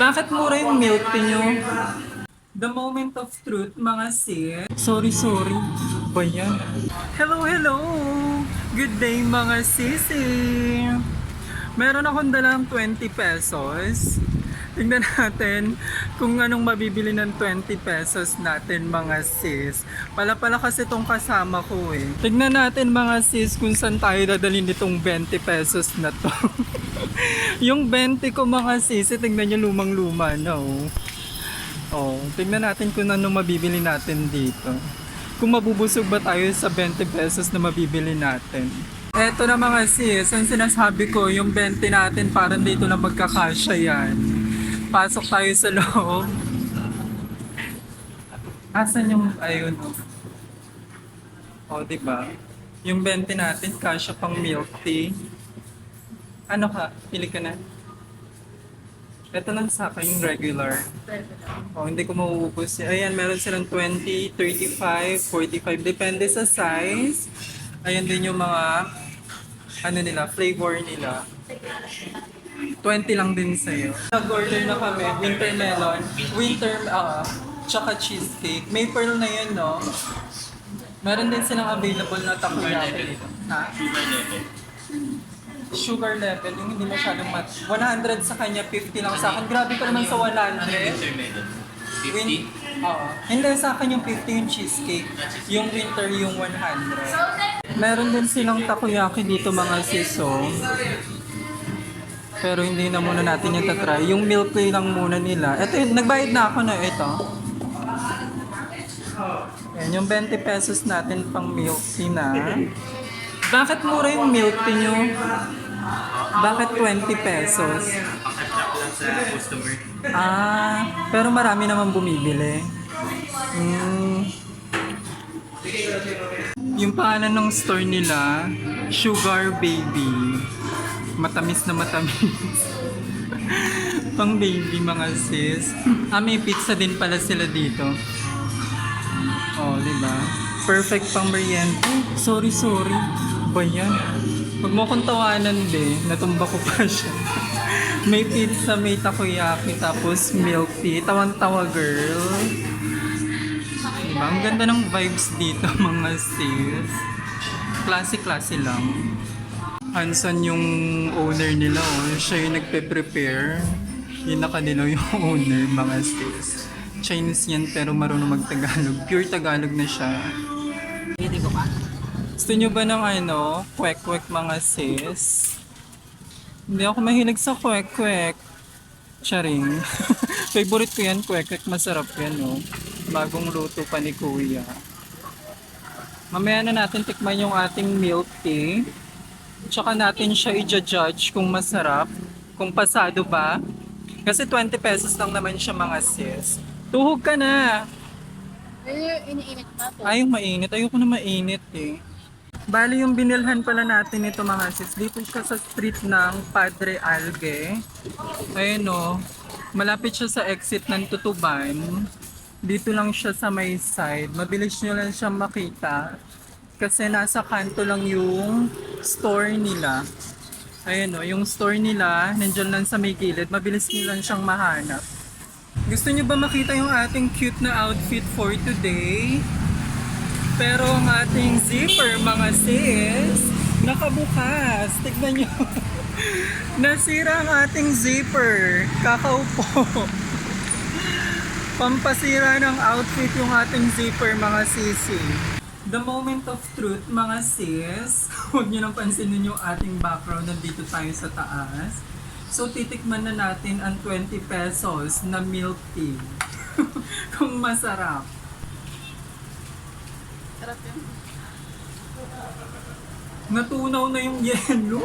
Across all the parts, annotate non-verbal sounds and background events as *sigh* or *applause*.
Bakit mura yung milk nyo? The moment of truth, mga sis. Sorry, sorry. Ba yan? Hello, hello! Good day, mga sisi! Meron akong dalang 20 pesos. Tingnan natin kung anong mabibili ng 20 pesos natin mga sis. Pala pala kasi itong kasama ko eh. Tingnan natin mga sis kung saan tayo dadalhin itong 20 pesos na to. *laughs* yung 20 ko mga sis, eh, tingnan nyo lumang luma na oh. Oh, tingnan natin kung ano mabibili natin dito. Kung mabubusog ba tayo sa 20 pesos na mabibili natin. Eto na mga sis, ang sinasabi ko, yung 20 natin parang dito na magkakasya yan. Pasok tayo sa loob. Asan yung, ayun o. O, di ba? Yung 20 natin, kasya pang milk tea. Ano ka? Pili ka na. Ito lang sa akin yung regular. Oh, hindi ko mauubos. Ayan, meron silang 20, 35, 45. Depende sa size. Ayan din yung mga ano nila, flavor nila. 20 lang din sa'yo. Nag-order na kami, winter melon, winter, ah, tsaka cheesecake. Pearl na yun, no? Meron din silang available na takoyaki dito. Ha? Sugar level, yung hindi masyadong mat. 100 sa kanya, 50 lang sa akin. Grabe pa naman sa 100. Win- Oo. Hindi sa akin yung 50 yung cheesecake. Yung winter yung 100. Meron din silang takoyaki dito mga siso. Pero hindi na muna natin yung tatry. Yung milk tea lang muna nila. Ito yun, nagbayad na ako na ito. Yan, yung 20 pesos natin pang milk tea na. Bakit mura yung milk tea nyo? Bakit 20 pesos? Ah, pero marami naman bumibili. Mm. Yung pangalan ng store nila, Sugar Baby. Matamis na matamis. *laughs* Pang baby mga sis. Ah, may pizza din pala sila dito. Oh, di ba? Perfect pang merienda. Sorry, sorry. Ba yan? Huwag mo akong tawanan, be. Natumba ko pa siya. *laughs* may pizza, may takoyaki, tapos milk tea. Tawang-tawa, girl. Diba? Ang ganda ng vibes dito, *laughs* mga sis. Classy-classy lang. Hansan yung owner nila, oh. Siya yung nagpe-prepare. Yung nakadilaw *laughs* yung owner, mga sis. Chinese yan, pero marunong mag-Tagalog. Pure Tagalog na siya. Gusto nyo ba ng ano, kwek-kwek mga sis? Hindi ako mahilig sa kwek-kwek. Charing. *laughs* Favorite ko yan, kwek-kwek. Masarap yan, no? Bagong luto pa ni Kuya. Mamaya na natin tikman yung ating milk tea. Tsaka natin siya i-judge kung masarap, kung pasado ba. Kasi 20 pesos lang naman siya mga sis. Tuhog ka na! Eh, iniinit na to. Ay, mainit. Ayoko na mainit eh. Bali yung binilhan pala natin ito mga sis. Dito siya sa street ng Padre Alge. Ayun o. Malapit siya sa exit ng Tutuban. Dito lang siya sa may side. Mabilis nyo lang siya makita. Kasi nasa kanto lang yung store nila. Ayun o, yung store nila, nandiyan lang sa may gilid. Mabilis nyo lang siyang mahanap. Gusto niyo ba makita yung ating cute na outfit for today? Pero ang ating zipper, mga sis, nakabukas. Tignan nyo. *laughs* Nasira ang ating zipper. Kakaupo. *laughs* Pampasira ng outfit yung ating zipper, mga sisi. The moment of truth, mga sis. *laughs* Huwag nyo nang pansinin yung ating background. Nandito tayo sa taas. So, titikman na natin ang 20 pesos na milk tea. *laughs* Kung masarap. Sarap yun. Natunaw na yung yelo.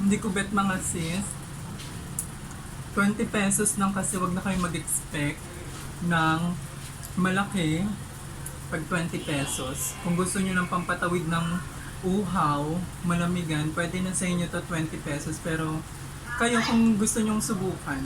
Hindi ko bet mga sis. 20 pesos lang kasi wag na kayo mag-expect ng malaki pag 20 pesos. Kung gusto nyo ng pampatawid ng uhaw, malamigan, pwede na sa inyo to 20 pesos. Pero kayo kung gusto nyong subukan,